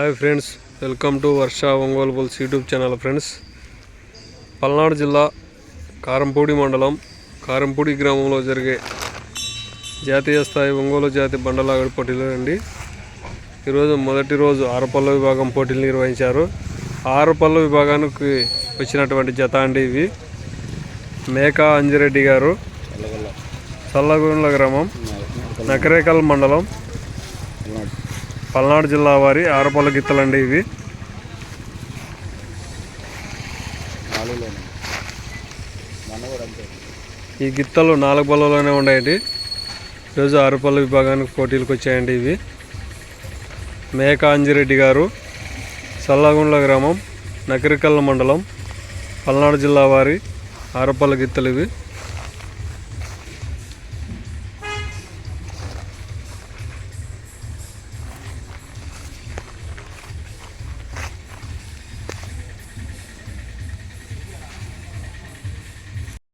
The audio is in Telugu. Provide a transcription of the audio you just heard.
Hi friends welcome to Varsha Ongole bulls YouTube channel friends. Palnadu జిల్లా కారంపూడి మండలం కారంపూడి గ్రామంలో జరిగే జాతీయ స్థాయి ఒంగోలు జాతి బండలాగడి పోటీలు అండి ఈరోజు మొదటి రోజు ఆరపల్ల విభాగం పోటీలు నిర్వహించారు. ఆరపల్ల విభాగానికి వచ్చినటువంటి జత అండి ఇవి. మేకా అంజిరెడ్డి గారు చల్లగుండ్ల గ్రామం నకరేకల్ మండలం పల్నాడు జిల్లా వారి ఆరపల్ల గిత్తలండి ఇవి. ఈ గిత్తలు నాలుగు పళ్ళలోనే ఉన్నాయండి ఈరోజు ఆరుపల్ల విభాగానికి పోటీలకు వచ్చాయండి ఇవి. మేక అంజిరెడ్డి గారు సల్లగుండ్ల గ్రామం నకరికల్ల మండలం పల్నాడు జిల్లా వారి ఆరపల్ల గిత్తలు ఇవి.